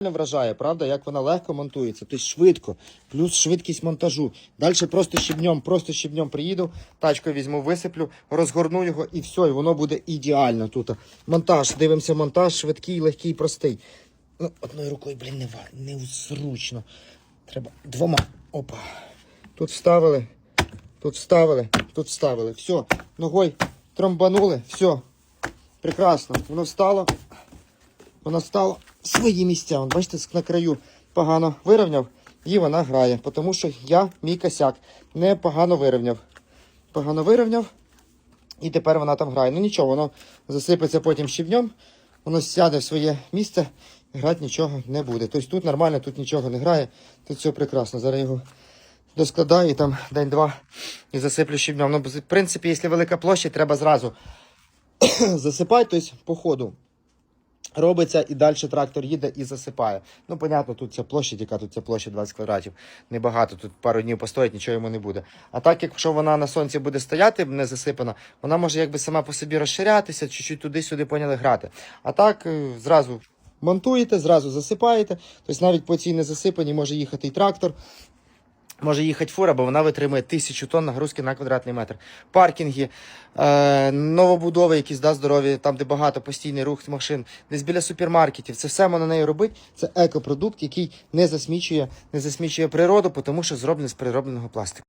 Не вражає, правда, як вона легко монтується, тобто швидко, плюс швидкість монтажу. Далі просто щебнем, просто щебнем приїду, тачкою візьму, висиплю, розгорну його і все, і воно буде ідеально тут. Монтаж, дивимося, монтаж швидкий, легкий, простий. Ну, одною рукою, блін, не, ва- незручно. Треба двома. Опа. Тут вставили, тут вставили, тут вставили. Все, ногою тромбанули, все. Прекрасно. Воно встало. Вона стала в свої місця. Вон, бачите, на краю погано вирівняв, і вона грає. Тому що я мій косяк не погано вирівняв. Погано вирівняв, і тепер вона там грає. Ну нічого, воно засипеться потім щебнем, воно сяде в своє місце, грати нічого не буде. Тобто тут нормально, тут нічого не грає, тут все прекрасно. Зараз його доскладаю і там день-два і засиплю щебнем. Ну, в принципі, якщо велика площа, треба зразу засипати, тобто по ходу робиться і далі трактор їде і засипає. Ну, понятно, тут ця площадь, яка тут ця площа 20 квадратів. Небагато, тут пару днів постоїть, нічого йому не буде. А так, якщо вона на сонці буде стояти, не засипана, вона може якби сама по собі розширятися, чуть-чуть туди-сюди поняли грати. А так е, зразу монтуєте, зразу засипаєте. Тобто навіть по цій незасипаній може їхати і трактор. Може їхати фура, бо вона витримує тисячу тонн нагрузки на квадратний метр. Паркінги, е, новобудови, якісь да, здорові, там, де багато постійний рух машин, десь біля супермаркетів. Це все можна нею робити. Це екопродукт, який не засмічує, не засмічує природу, тому що зроблений з переробленого пластику.